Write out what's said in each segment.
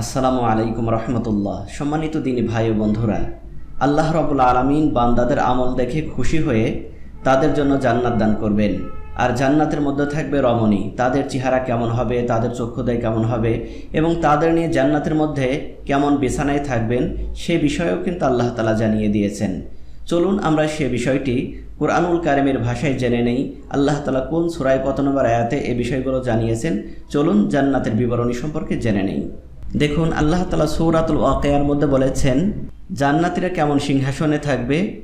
আসসালামু আলাইকুম রহমতুল্লাহ। সম্মানিত দিনী ভাই ও বন্ধুরা, আল্লাহ রবুল আলমিন বান্দাদের আমল দেখে খুশি হয়ে তাদের জন্য জান্নাত দান করবেন। আর জান্নাতের মধ্যে থাকবে রমণী। তাদের চেহারা কেমন হবে, তাদের চক্ষুদয় কেমন হবে এবং তাদের নিয়ে জান্নাতের মধ্যে কেমন বিছানায় থাকবেন, সে বিষয়েও কিন্তু আল্লাহ তালা জানিয়ে দিয়েছেন। চলুন আমরা সে বিষয়টি কোরআনুল কারিমের ভাষায় জেনে নেই। আল্লাহ তালা কোন সুরায় কত নম্বর আয়াতে এ বিষয়গুলো জানিয়েছেন। চলুন জান্নাতের বিবরণী সম্পর্কে জেনে নেই। দেখুন, আল্লাহ তালা সৌরাতুল ওয়াকেয়ার মধ্যে বলেছেন, জান্নাতিরা কেমন সিংহাসনে থাকবে?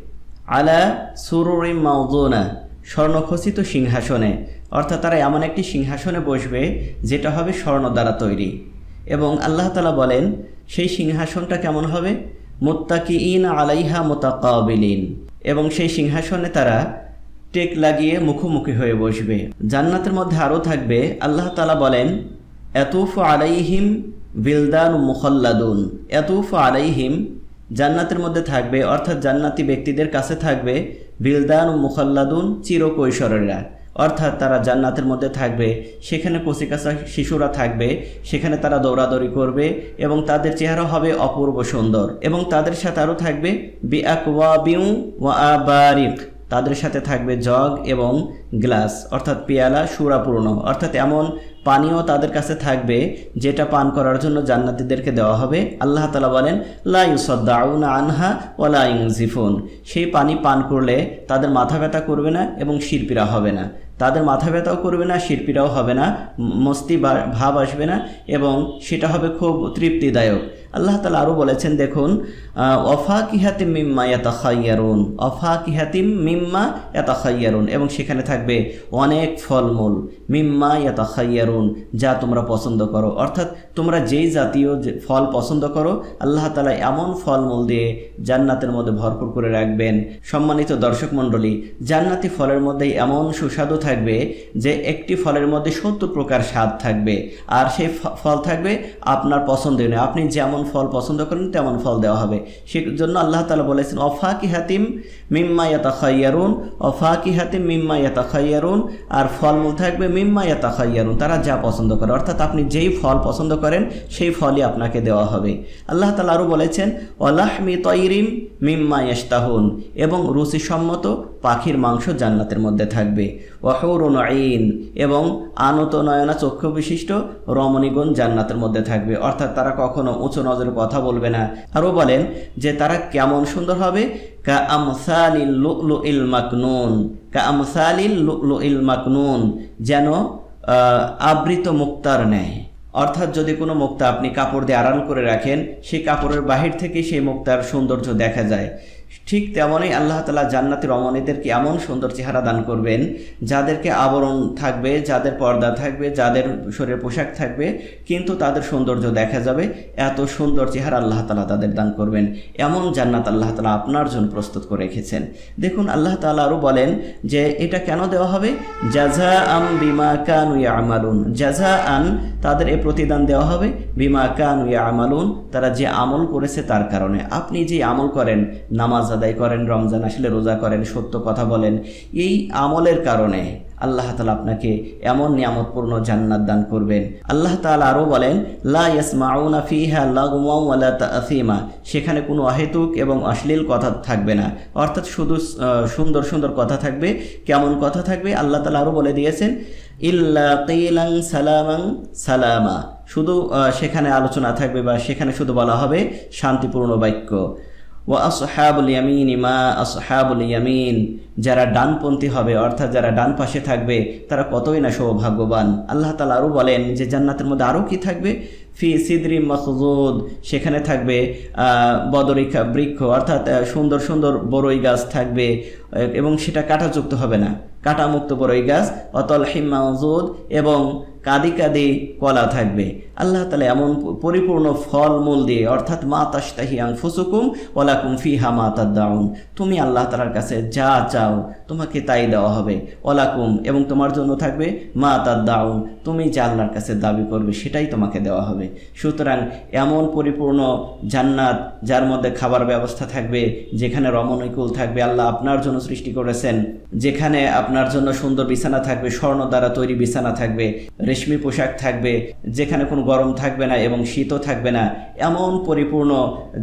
আলা সুরুরি মাউদোনা, স্বর্ণখচিত সিংহাসনে। অর্থাৎ তারা এমন একটি সিংহাসনে বসবে, যেটা হবে স্বর্ণ দ্বারা তৈরি। এবং আল্লাহ তালা বলেন, সেই সিংহাসনটা কেমন হবে? মোত্তাকি ইন আলাইহা মোতাকাবিলিন। এবং সেই সিংহাসনে তারা টেক লাগিয়ে মুখোমুখি হয়ে বসবে। জান্নাতের মধ্যে আরও থাকবে, আল্লাহ তালা বলেন, এতুফ আলাইহিম বিলদান মুখল্লাদুন। এতুফ আলাইহিম, জান্নাতের মধ্যে থাকবে, অর্থাৎ জান্নাতি ব্যক্তিদের কাছে থাকবে বিলদান মুখল্লাদুন চিরকৈশরেরা। অর্থাৎ তারা জান্নাতের মধ্যে থাকবে, সেখানে কচিকাচা শিশুরা থাকবে, সেখানে তারা দৌড়াদৌড়ি করবে এবং তাদের চেহারা হবে অপূর্ব সুন্দর এবং তাদের সাথে আরও থাকবে বি আকওয়াবিউ ওয়া আবারিক। তাদের সাথে থাকবে জগ এবং গ্লাস, অর্থাৎ পেয়ালা সুরাপূর্ণ অর্থাৎ এমন পানীয় তাদের কাছে থাকবে, যেটা পান করার জন্য জান্নাতিদেরকে দেওয়া হবে। আল্লাহ তালা বলেন লাইসদ্দাউনা আনহা ওলা ইংজিফুন সেই পানি পান করলে তাদের মাথা ব্যথা করবে না এবং শিল্পীরা হবে না। তাদের মাথা ব্যথাও করবে না শিল্পীরাও হবে না, মস্তি ভাব আসবে না এবং সেটা হবে খুব তৃপ্তিদায়ক। আল্লাহ তালা আরও বলেছেন, দেখুন অফা কিহাতিম মিম্মা এতা খাইয়ারুন অফা কিহাতিম মিম্মা এতা খাইয়ারুন এবং সেখানে থাকবে অনেক ফলমূল। মিম্মা এতা খাইয়ারুন যা তোমরা পছন্দ করো। অর্থাৎ তোমরা যেই জাতীয় ফল পছন্দ করো, আল্লাহ তালা এমন ফলমূল দিয়ে জান্নাতের মধ্যে ভরপুর করে রাখবেন। সম্মানিত দর্শক মণ্ডলী, জান্নাতি ফলের মধ্যে এমন সুস্বাদু থাকবে যে একটি ফলের মধ্যে সত্তর প্রকার স্বাদ থাকবে। আর সেই ফল থাকবে আপনার পছন্দের নয়। আপনি যেমন ফল পছন্দ করেন, তেমন ফল দেওয়া হবে। সেজন্য আল্লাহ তালা বলেছেন অফা কি হাতিম মিম্মা ইয়াতা খাইয়ারুন অফা কি হাতিম মিম্মা ইয়াতা খাইয়ারুন আর ফলমূল থাকবে মিম্মা ইয়াতা খাইয়ারুন তারা যা পছন্দ করে। অর্থাৎ আপনি যেই ফল পছন্দ করেন, সেই ফলই আপনাকে দেওয়া হবে। আল্লাহ তালা আরও বলেছেন অলাহমি তৈরিম মিম্মা ইস্তাহুন এবং রুচিসম্মত পাখির মাংস জান্নাতের মধ্যে থাকবে। ওয়াহরুন আইন এবং আনত নয়না চক্ষু বিশিষ্ট রমণীগণ জান্নাতের মধ্যে থাকবে। অর্থাৎ তারা কখনো উঁচু নজরে কথা বলবে না। আরও বলেন যে, তারা কেমন সুন্দর হবে? কা আমসালিল লুলু ইল মাকনুন কা আমসালিল লুলু ইল মাকনুন যেন আবৃত মুক্তার নেয়। অর্থাৎ যদি কোনো মুক্তা আপনি কাপড় দিয়ে আড়াল করে রাখেন, সেই কাপড়ের বাহির থেকে সেই মুক্তার সৌন্দর্য দেখা যায়। ঠিক তেমনই আল্লাহ তালা জান্নাতি রমণীদেরকে এমন সুন্দর চেহারা দান করবেন, যাদেরকে আবরণ থাকবে, যাদের পর্দা থাকবে, যাদের শরীরে পোশাক থাকবে, কিন্তু তাদের সৌন্দর্য দেখা যাবে। এত সুন্দর চেহারা আল্লাহ তালা তাদের দান করবেন। এমন জান্নাত আল্লাহ তালা আপনার জন্য প্রস্তুত করে রেখেছেন। দেখুন, আল্লাহ তালা আরও বলেন যে, এটা কেন দেওয়া হবে? জাজা আম বিমা কান উয়া আমালুন জাজা আন তাদের এ প্রতিদান দেওয়া হবে। বিমা কান উয়া আমালুন তারা যে আমল করেছে তার কারণে। আপনি যে আমল করেন, নামাজ আদায় করেন, রমজান আসলে রোজা করেন, সত্য কথা বলেন। এই আমলের কারণে আল্লাহ তালা আপনাকে এমন নিয়ামতপূর্ণ জান্নাত দান করবেন। আল্লাহ তালা আরও বলেন, লা ইয়াসমাউনা ফিহা লাগওয়া তাসিমা। সেখানে কোনো অহেতুক এবং অশ্লীল কথা থাকবে না। অর্থাৎ শুধু সুন্দর সুন্দর কথা থাকবে, কেমন কথা থাকবে? আল্লাহ তালা আরও বলে দিয়েছেন, ইল্লা সালামাং সালামা। শুধু সেখানে আলোচনা থাকবে বা সেখানে শুধু বলা হবে শান্তিপূর্ণ বাক্য। وأصحاب اليمين ما أصحاب اليمين যারা ডানপন্থী হবে, অর্থাৎ যারা ডান পাশে থাকবে, তারা কতই না সৌভাগ্যবান। আল্লাহ তালা আরও বলেন যে, জান্নাতের মধ্যে আরও কি থাকবে? ফি সিদরি মখজুদ সেখানে থাকবে বদরিকা বৃক্ষ, অর্থাৎ সুন্দর সুন্দর বড়ই গাছ থাকবে, এবং সেটা কাঁটাযুক্ত হবে না। কাঁটামুক্ত বড়ই গাছ, অতল হিমাজুদ এবং কাদি কাদি কলা থাকবে। আল্লাহ তালা এমন পরিপূর্ণ ফল মূল দিয়ে, অর্থাৎ মা তাস্তাহিয়াং ফুসুকুম ওলাকুম ফিহা মা তুমি আল্লাহ তালার কাছে যা চাও তোমাকে তাই দেওয়া হবে। ওলাকুম এবং তোমার জন্য থাকবে মা তাদ্দাউন তুমি যা আল্লাহর কাছে দাবি করবে সেটাই তোমাকে দেওয়া হবে। সুতরাং এমন পরিপূর্ণ জান্নাত যার মধ্যে খাবার ব্যবস্থা থাকবে, যেখানে রমণীকুল থাকবে, আল্লাহ আপনার জন্য সৃষ্টি করেছেন, যেখানে আপনার জন্য সুন্দর বিছানা থাকবে, স্বর্ণ দ্বারা তৈরি বিছানা থাকবে, রেশমি পোশাক থাকবে, যেখানে কোনো গরম থাকবে না এবং শীতও থাকবে না, এমন পরিপূর্ণ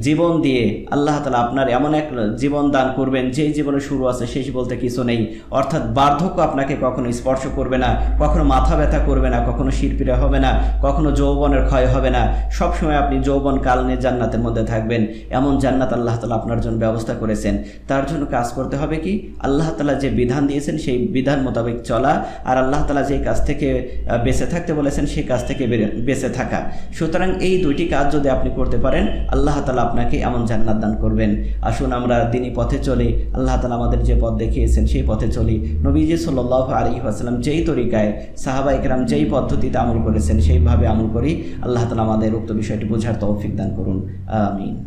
জীবন দিয়ে আল্লাহ তালা আপনার এমন এক জীবন দান করবেন, যেই জীবনে শুরু আছে শেষ বলতে কিছু নেই। অর্থাৎ বার্ধক্য আপনাকে কখনো স্পর্শ করবে না, কখনো মাথা ব্যথা করবে না, কখনো শিরপিরা হবে না, কখনো যৌবনের ক্ষয় হবে না। সবসময় আপনি যৌবন কাল নিয়ে জান্নাতের মধ্যে থাকবেন। এমন জান্নাত আল্লাহ তালা আপনার জন্য ব্যবস্থা করেছেন। তার জন্য কাজ করতে হবে কি? আল্লাহ তালা যে বিধান দিয়েছেন, সেই বিধান মোতাবেক চলা। আর আল্লাহ তালা যে কাজ থেকে বেঁচে থাকতে বলেছেন, সেই কাজ থেকে বেঁচে থাকা। সুতরাং এই দুইটি কাজ যদি আপনি করতে পারেন, আল্লাহ তালা আপনাকে এমন জান্নাত দান করবেন। আসুন আমরা দিনই পথে চলি। আল্লাহ তালা আমাদের যে পথ দেখিয়েছেন, সেই পথে চলি। নবীজি সাল্লাহ আলী আসালাম যেই তরিকায় সাহাবা ইকরাম যেই পদ্ধতিতে আমল করেছেন, সেইভাবে আমল করি আল্লাহ তালা আমাদের উক্ত বিষয়টি বোঝার তৌফিক দান করুন। আমিন।